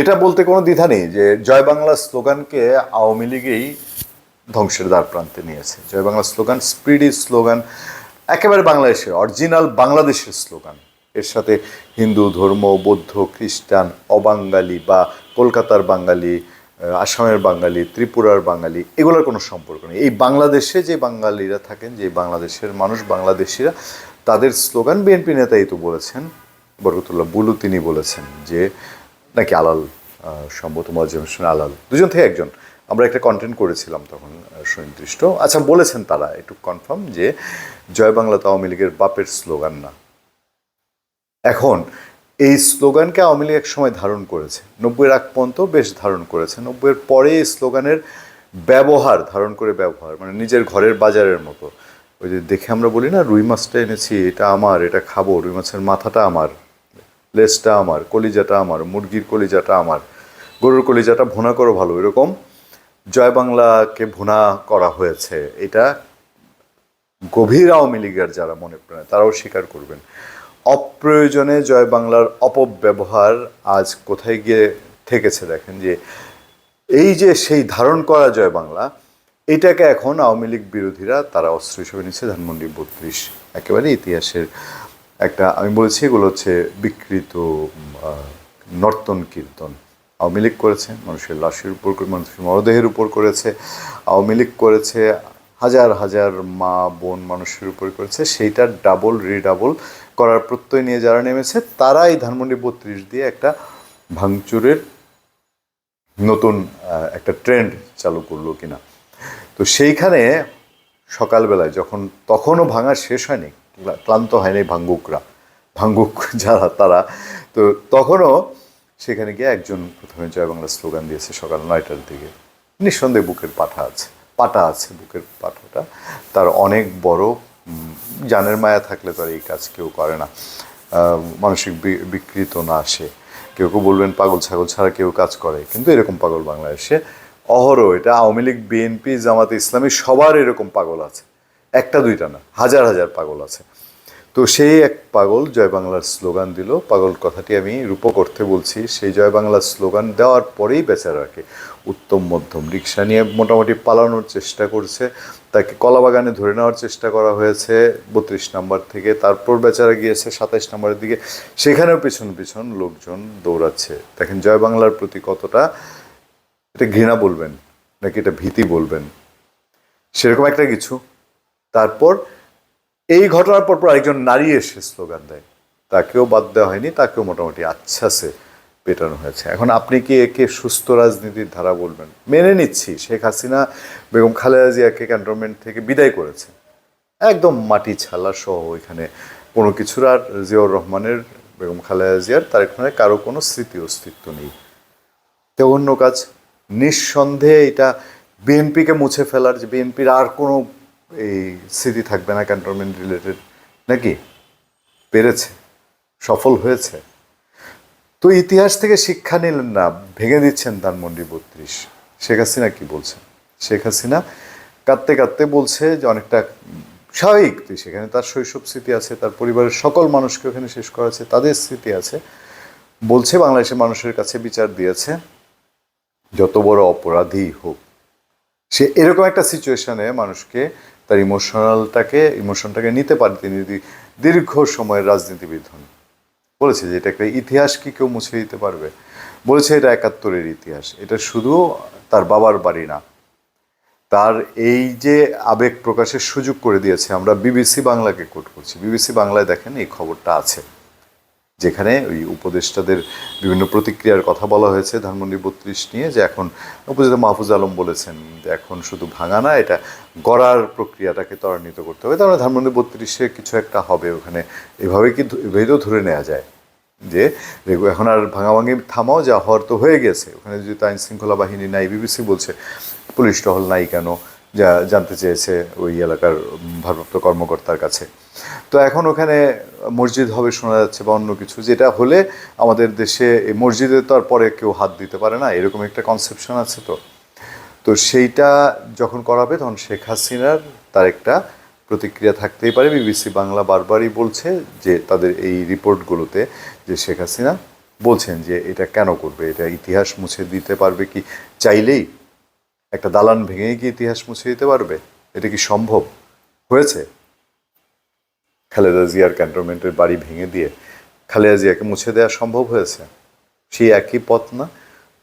এটা বলতে কোনো দ্বিধা নেই যে জয় বাংলা স্লোগানকে আওয়ামী লীগেই ধ্বংসের দ্বার প্রান্তে নিয়েছে। Joy Bangla slogan, speedy slogan, একেবারে বাংলাদেশের, অরিজিনাল বাংলাদেশের স্লোগান। এর সাথে হিন্দু, ধর্ম, বৌদ্ধ, খ্রিস্টান, অবাঙ্গালি বা কলকাতার বাঙালি আসামের বাঙালি, ত্রিপুরার বাঙালি, এগুলোর কোনো সম্পর্ক নেই। এই বাংলাদেশে যে বাঙালিরা থাকেন, যে বাংলাদেশের মানুষ, বাংলাদেশিরা, তাদের স্লোগান বিএনপি নেতাই তো বলেছেন, বরকতুল্লাহ বুলু তিনি বলেছেন যে নাকি আলাল সম্ভবত মজ্জম হোসেন আলাল, দুজন থেকে একজন। আমরা একটা কন্টেন্ট করেছিলাম তখন সুনির্দিষ্ট। আচ্ছা বলেছেন তারা, একটু কনফার্ম যে জয় বাংলা তো আওয়ামী লীগের বাপের স্লোগান না। এখন, এই স্লোগানকে আওয়ামী লীগ এক সময় ধারণ করেছে। নব্বইয়ের আগ পর্যন্ত বেশ ধারণ করেছে। নব্বইয়ের পরে এই স্লোগানের ব্যবহার, ধারণ করে ব্যবহার মানে নিজের ঘরের বাজারের মতো। ওই যে দেখে আমরা বলি না, রুই মাছটা এনেছি, এটা আমার, এটা খাব, রুই মাছের মাথাটা আমার। লেজটা আমার, কলিজাটা আমার, মুরগির কলিজাটা আমার, গরুর কলিজাটা ভুনা করো ভালো, এরকম জয় বাংলাকে ভুনা করা হয়েছে। এটা গভীর আওয়ামী লীগের যারা মনে প্রাণে, তারাও স্বীকার করবেন। অপ্রয়োজনে জয় বাংলার অপব্যবহার আজ কোথায় গিয়ে থেকেছে দেখেন যে, এই যে সেই ধারণ করা জয় বাংলা, এটাকে এখন আওয়ামী লীগ বিরোধীরা তারা অস্ত্র হিসেবে নিচ্ছে, ধানমন্ডি বত্রিশ, একেবারে ইতিহাসের একটা, আমি বলেছি এগুলো হচ্ছে বিকৃত নর্তন কীর্তন। আওয়ামী লীগ করেছে, মানুষের লাশের উপর মানুষের মরদেহের উপর করেছে, আওয়ামী লীগ করেছে, হাজার হাজার মা, বোন মানুষের উপর করেছে সেইটার ডাবল, রিডাবল করার প্রত্যয় নিয়ে যারা নেমেছে তারা এই ধানমন্ডি বত্রিশ দিয়ে একটা ভাঙচুরের নতুন একটা ট্রেন্ড চালু করল কিনা। তো সেইখানে সকালবেলায় যখন, তখনও ভাঙা শেষ হয়নি ক্লা- ক্লান্ত হয়নি ভাঙ্গুকরা। ভাঙ্গুক যারা, তারা। তো তখনও সেখানে গিয়ে একজন প্রথমে জয় বাংলা স্লোগান দিয়েছে সকাল নয়টার দিকে। নিঃসন্দেহে বুকের পাঠা আছে, পাটা আছে বুকের পাঠাটা। তার অনেক বড় জানের মায়া থাকলে তো আর এই কাজ কেউ করে না। মানসিক বিকৃত না আসে কেউ কেউ বলবেন পাগল ছাগল ছাড়া কেউ কাজ করে। কিন্তু এরকম পাগল বাংলাদেশে অহরহ। এটা আওয়ামী লীগ, বিএনপি, জামাতে ইসলামী সবার এরকম পাগল আছে। একটা, দুইটা না, হাজার হাজার পাগল আছে। তো সেই এক পাগল জয় বাংলার স্লোগান দিল। পাগল কথাটি আমি রূপ করতে বলছি, সেই জয় বাংলার স্লোগান দেওয়ার পরেই বেচারাকে উত্তম, মধ্যম রিক্সা নিয়ে মোটামুটি পালানোর চেষ্টা করছে। তাকে কলাবাগানে ধরে নেওয়ার চেষ্টা করা হয়েছে, বত্রিশ নাম্বার থেকে। তারপর বেচারা গিয়েছে সাতাইশ নম্বরের দিকে। সেখানেও পিছন পিছন লোকজন দৌড়াচ্ছে। দেখেন, জয় বাংলার প্রতি কতটা এটা ঘৃণা বলবেন, নাকি এটা ভীতি বলবেন? সেরকম একটা কিছু। তারপর এই ঘটনার পর পর একজন নারী এসে স্লোগান দেয়। তাকেও বাদ দেওয়া হয়নি, তাকেও মোটামুটি আচ্ছাসে পেটানো হয়েছে। এখন আপনি কি একে সুস্থ রাজনীতির ধারা বলবেন? মেনে নিচ্ছি, শেখ হাসিনা বেগম খালেদা জিয়াকে ক্যান্টনমেন্ট থেকে বিদায় করেছে একদম মাটি ছালা সহ এখানে কোনো কিছুর আর জিয়াউর রহমানের, বেগম খালেদা জিয়ার, তার এখানে কারও কোনো স্মৃতি অস্তিত্ব নেই। তো অন্য কাজ, নিঃসন্দেহে এটা বিএনপিকে মুছে ফেলার যে বিএনপির আর কোনো এই স্মৃতি থাকবে না ক্যান্টনমেন্ট রিলেটেড নাকি? পেরেছে, সফল হয়েছে। তো ইতিহাস থেকে শিক্ষা নিলেন না, ভেঙে দিচ্ছেন ধানমন্ডি বত্রিশ। শেখ হাসিনা কি বলছেন? শেখ হাসিনা কাঁদতে কাঁদতে বলছে যে অনেকটা স্বাভাবিক সেখানে তার শৈশব স্মৃতি আছে, তার পরিবারের সকল মানুষকে ওখানে শেষ করা আছে, তাদের স্মৃতি আছে। বলছে বাংলাদেশের মানুষের কাছে বিচার দিয়েছে, যত বড় অপরাধী হোক। সে এরকম একটা সিচুয়েশনে মানুষকে তার ইমোশনালটাকে ইমোশনটাকে নিতে পারে তিনি যদি দীর্ঘ সময়ের রাজনীতিবিদ হন। বলেছে যে এটা একটা ইতিহাস কি কেউ মুছে দিতে পারবে? বলেছে এটা একাত্তরের ইতিহাস। এটা শুধু তার বাবার বাড়ি না। তার এই যে আবেগ প্রকাশের সুযোগ করে দিয়েছে, আমরা বিবিসি বাংলাকে কোট করছি। বিবিসি বাংলায় দেখেন এই খবরটা আছে। যেখানে ওই উপদেষ্টাদের বিভিন্ন প্রতিক্রিয়ার কথা বলা হয়েছে ধানমন্ডি বত্রিশ নিয়ে যে এখন উপদেষ্টা মাহফুজ আলম বলেছেন যে এখন শুধু ভাঙা না, এটা গড়ার প্রক্রিয়াটাকে ত্বরান্বিত করতে হবে। তার মানে ধানমন্ডি বত্রিশে কিছু একটা হবে ওখানে। এভাবে কি এভাবেই ধরে নেওয়া যায় যে এখন আর ভাঙাভাঙি থামাও, যা হওয়ার তো হয়ে গেছে। ওখানে যদি আইন শৃঙ্খলা বাহিনী নাই, বিবিসি বলছে, পুলিশ টহল নাই কেন? যা জানতে চেয়েছে ওই এলাকার ভারপ্রাপ্ত কর্মকর্তার কাছে। তো এখন ওখানে মসজিদ হবে শোনা যাচ্ছে বা অন্য কিছু, যেটা হলে আমাদের দেশে এই মসজিদে তো আর পরে কেউ হাত দিতে পারে না, এরকম একটা কনসেপশন আছে তো। তো সেইটা যখন করাবে তখন শেখ হাসিনার তার একটা প্রতিক্রিয়া থাকতেই পারে। বিবিসি বাংলা বারবারই বলছে যে তাদের এই রিপোর্টগুলোতে যে শেখ হাসিনা বলছেন যে এটা কেন করবে, এটা ইতিহাস মুছে দিতে পারবে কি? চাইলেই একটা দালান ভেঙে কি ইতিহাস মুছে দিতে পারবে? এটা কি সম্ভব হয়েছে? খালেদা জিয়ার ক্যান্টনমেন্টের বাড়ি ভেঙে দিয়ে খালেদা জিয়াকে মুছে দেওয়া সম্ভব হয়েছে? সেই একই পথ না?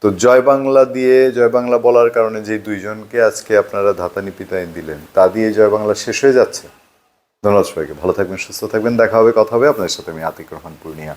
তো জয় বাংলা দিয়ে, জয় বাংলা বলার কারণে যে দুইজনকে আজকে আপনারা ধাতানি পিতায় দিলেন, তা দিয়ে জয় বাংলা শেষ হয়ে যাচ্ছে? ধন্যবাদ সবাইকে। ভালো থাকবেন, সুস্থ থাকবেন। দেখা হবে, কথা হবে। আপনাদের সাথে আমি আতিক রহমান, পূর্ণিয়া।